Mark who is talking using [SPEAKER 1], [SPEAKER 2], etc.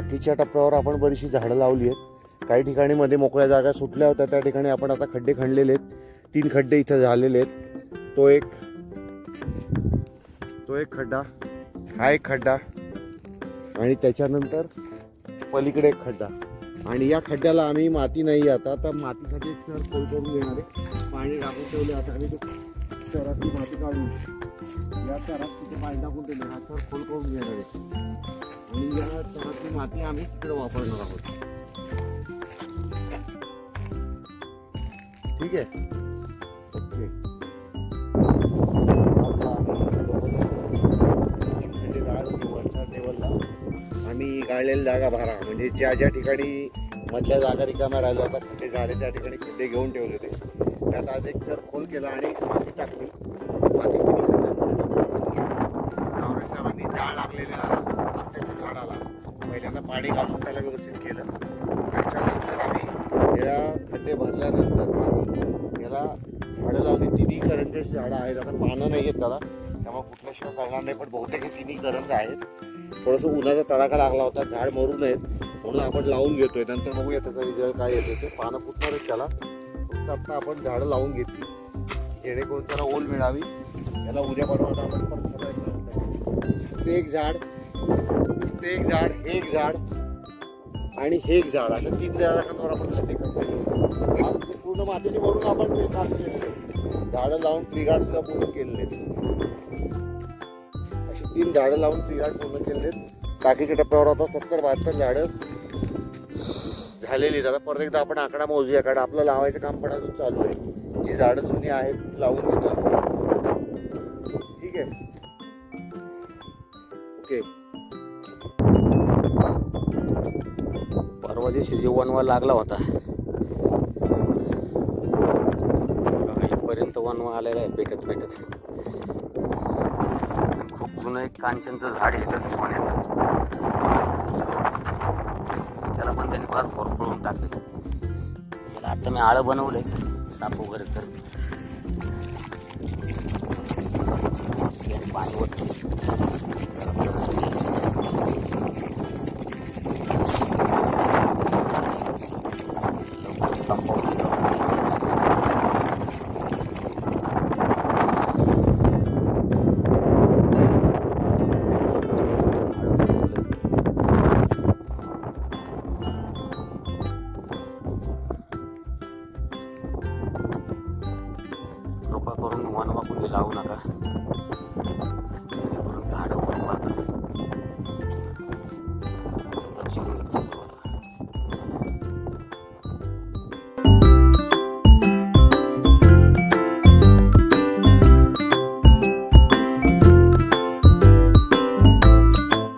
[SPEAKER 1] बाकीच्या टप्प्यावर आपण बरीचशी झाडं लावली आहेत. काही ठिकाणी मध्ये मोकळ्या जागा सुटल्या होत्या त्या ठिकाणी आपण आता खड्डे खणलेले आहेत. तीन खड्डे इथं झालेले आहेत. तो एक तो एक खड्डा हा एक खड्डा आणि त्याच्यानंतर पलीकडे एक खड्डा. आणि या खड्ड्याला आम्ही माती नाही आता तर मातीसाठी चर खोल करून घेणार आहे. पाणी टाकून ठेवले आता आणि चरातली माती काढून या चरात तिथे पाणी टाकून ठेवले. हा चर खोल करून घेणार आहे. आणि या माती आम्ही तिकडे वापरणार आहोत ठीक आहे ओके आम्ही गाळलेली जागा भरा म्हणजे ज्या ज्या ठिकाणी मधल्या जागा रिकाम्या राहिल्या होत्या तिथे झाडे त्या ठिकाणी खड्डे घेऊन ठेवले होते. त्यात आज एक सर खोल केला आणि माती टाकली. माती किती खड्ड्यामध्ये टाकली? साहेबांनी जाळ लागलेल्या पाणी घालून त्याला व्यवस्थित केलं. त्याच्यानंतर आम्ही या खड्डे भरल्यानंतर माती याला झाडं लावली. तिन्ही करंजची झाडं आहेत. आता पानं नाही आहेत त्याला. त्यामुळे कुठल्याशिवाय करणार नाही पण बहुतेक हे तिन्ही करंज आहेत. थोडंसं उन्हाचा तडाखा लागला होता. झाड मरू नयेत. म्हणून आपण लावून घेतोय. नंतर बघूया त्याचा रिझल्ट काय येतो ते पानं फुटणारच त्याला. फक्त आता आपण झाडं लावून घेतली. जेणेकरून त्याला ओल मिळावी. त्याला उद्या परवा आता आपण परत सगळं ते एक झाड ते एक झाड हे एक झाड आणि हे एक झाड. अशा तीन झाडांवर आपण शेती करतो पूर्ण मातीची भरून आपण झाडं लावून त्रिगाड सुद्धा पूर्ण केलेले आहेत. अशी तीन झाडं लावून त्रिगाड पूर्ण केलेले आहेत. बाकीच्या टप्प्यावर आता सत्तर बहात्तर झाडं झालेली आता परत एकदा आपण आकडा मोजूया कारण आपलं लावायचं काम पण अजून चालू आहे. जी झाडं जुनी आहेत लावून घेतो ठीक आहे? ओके.
[SPEAKER 2] परवा दिवशी जे वनवा लागला होता. इथपर्यंत वनवा आलेला आहे पेटत पेटत. खूप जुनं एक कांचनचं झाड आहे सोन्याचं. त्याला पण त्यांनी फार फोरफळून टाकले. त्याला आता मी आळं बनवलंय साप वगैरे तर. पाणी ओतलं nung ano ako nilaw na ka.